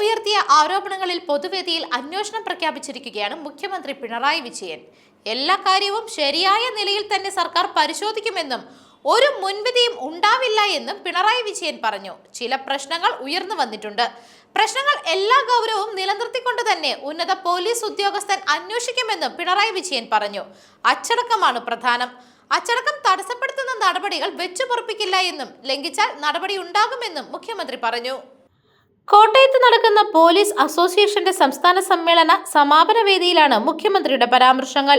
ഉയർത്തിയ ആരോപണങ്ങളിൽ പൊതുവേദിയിൽ അന്വേഷണം പ്രഖ്യാപിച്ചിരിക്കുകയാണ് മുഖ്യമന്ത്രി പിണറായി വിജയൻ. എല്ലാ കാര്യവും ശരിയായ നിലയിൽ തന്നെ സർക്കാർ പരിശോധിക്കുമെന്നും ഒരു മുൻവിധിയും ഉണ്ടാവില്ല എന്നും പിണറായി വിജയൻ പറഞ്ഞു. ചില പ്രശ്നങ്ങൾ ഉയർന്നു വന്നിട്ടുണ്ട്. പ്രശ്നങ്ങൾ എല്ലാ ഗൗരവവും നിലനിർത്തിക്കൊണ്ട് തന്നെ ഉന്നത പോലീസ് ഉദ്യോഗസ്ഥൻ അന്വേഷിക്കുമെന്നും പിണറായി വിജയൻ പറഞ്ഞു. അച്ചടക്കമാണ് പ്രധാനം. അച്ചടക്കം തടസ്സപ്പെടുത്തുന്ന നടപടികൾ വെച്ചുപൊറപ്പിക്കില്ല എന്നും ലംഘിച്ചാൽ നടപടി ഉണ്ടാകുമെന്നും മുഖ്യമന്ത്രി പറഞ്ഞു. കോട്ടയത്ത് നടക്കുന്ന പോലീസ് അസോസിയേഷന്റെ സംസ്ഥാന സമ്മേളന സമാപന വേദിയിലാണ് മുഖ്യമന്ത്രിയുടെ പരാമർശങ്ങൾ.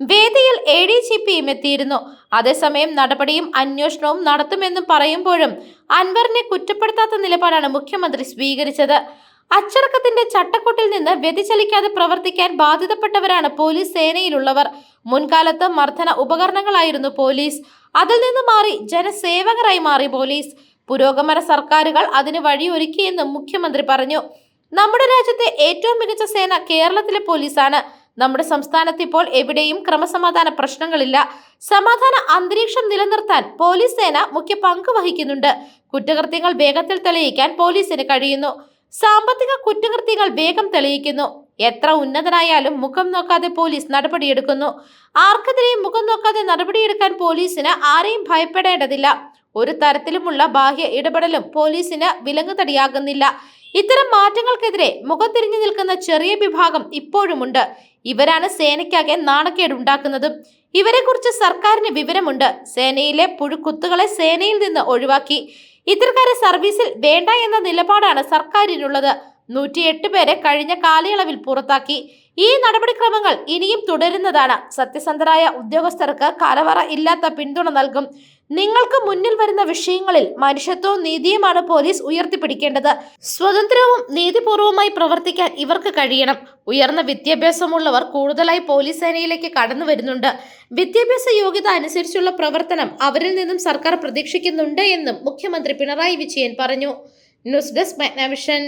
വേദിയിൽ എ ഡി ജി പിയും എത്തിയിരുന്നു. അതേസമയം നടപടിയും അന്വേഷണവും നടത്തുമെന്നും പറയുമ്പോഴും അൻവറിനെ കുറ്റപ്പെടുത്താത്ത നിലപാടാണ് മുഖ്യമന്ത്രി സ്വീകരിച്ചത്. അച്ചടക്കത്തിന്റെ ചട്ടക്കൂട്ടിൽ നിന്ന് വ്യതിചലിക്കാതെ പ്രവർത്തിക്കാൻ ബാധിതപ്പെട്ടവരാണ് പോലീസ് സേനയിലുള്ളവർ. മുൻകാലത്ത് മർദ്ദന ഉപകരണങ്ങളായിരുന്നു പോലീസ്. അതിൽ നിന്ന് മാറി ജനസേവകരായി മാറി പോലീസ്. പുരോഗമന സർക്കാരുകൾ അതിന് വഴിയൊരുക്കിയെന്നും മുഖ്യമന്ത്രി പറഞ്ഞു. നമ്മുടെ രാജ്യത്തെ ഏറ്റവും മികച്ച സേന കേരളത്തിലെ പോലീസാണ്. നമ്മുടെ സംസ്ഥാനത്ത് ഇപ്പോൾ എവിടെയും ക്രമസമാധാന പ്രശ്നങ്ങളില്ല. സമാധാന അന്തരീക്ഷം നിലനിർത്താൻ പോലീസ് സേന മുഖ്യ പങ്ക് വഹിക്കുന്നുണ്ട്. കുറ്റകൃത്യങ്ങൾ വേഗത്തിൽ തെളിയിക്കാൻ പോലീസിന് കഴിയുന്നു. സാമ്പത്തിക കുറ്റകൃത്യങ്ങൾ വേഗം തെളിയിക്കുന്നു. എത്ര ഉന്നതനായാലും മുഖം നോക്കാതെ പോലീസ് നടപടിയെടുക്കുന്നു. ആർക്കെതിരെയും മുഖം നോക്കാതെ നടപടിയെടുക്കാൻ പോലീസിന് ആരെയും ഭയപ്പെടേണ്ടതില്ല. ഒരു തരത്തിലുമുള്ള ബാഹ്യ ഇടപെടലും പോലീസിന് വിലങ്ങുതടിയാകുന്നില്ല. ഇത്തരം മാറ്റങ്ങൾക്കെതിരെ മുഖം തിരിഞ്ഞു നിൽക്കുന്ന ചെറിയ വിഭാഗം ഇപ്പോഴുമുണ്ട്. ഇവരാണ് സേനയ്ക്കാകെ നാണക്കേട് ഉണ്ടാക്കുന്നതും ഇവരെക്കുറിച്ച് സർക്കാരിന് വിവരമുണ്ട്. സേനയിലെ പുഴുക്കുത്തുകളെ സേനയിൽ നിന്ന് ഒഴിവാക്കി. ഇത്തരക്കാരെ സർവീസിൽ വേണ്ട എന്ന നിലപാടാണ് സർക്കാരിനുള്ളത്. നൂറ്റിയെട്ട് പേരെ കഴിഞ്ഞ കാലയളവിൽ പുറത്താക്കി. ഈ നടപടിക്രമങ്ങൾ ഇനിയും തുടരുന്നതാണ്. സത്യസന്ധരായ ഉദ്യോഗസ്ഥർക്ക് കലവറ ഇല്ലാത്ത പിന്തുണ നൽകും. നിങ്ങൾക്ക് മുന്നിൽ വരുന്ന വിഷയങ്ങളിൽ മനുഷ്യത്വവും നീതിയുമാണ് പോലീസ് ഉയർത്തിപ്പിടിക്കേണ്ടത്. സ്വതന്ത്രവും നീതിപൂർവമായി പ്രവർത്തിക്കാൻ ഇവർക്ക് കഴിയണം. ഉയർന്ന വിദ്യാഭ്യാസമുള്ളവർ കൂടുതലായി പോലീസ് സേനയിലേക്ക് കടന്നു വരുന്നുണ്ട്. വിദ്യാഭ്യാസ യോഗ്യത അനുസരിച്ചുള്ള പ്രവർത്തനം അവരിൽ നിന്നും സർക്കാർ പ്രതീക്ഷിക്കുന്നുണ്ട് എന്നും മുഖ്യമന്ത്രി പിണറായി വിജയൻ പറഞ്ഞു. News desk Magnavision.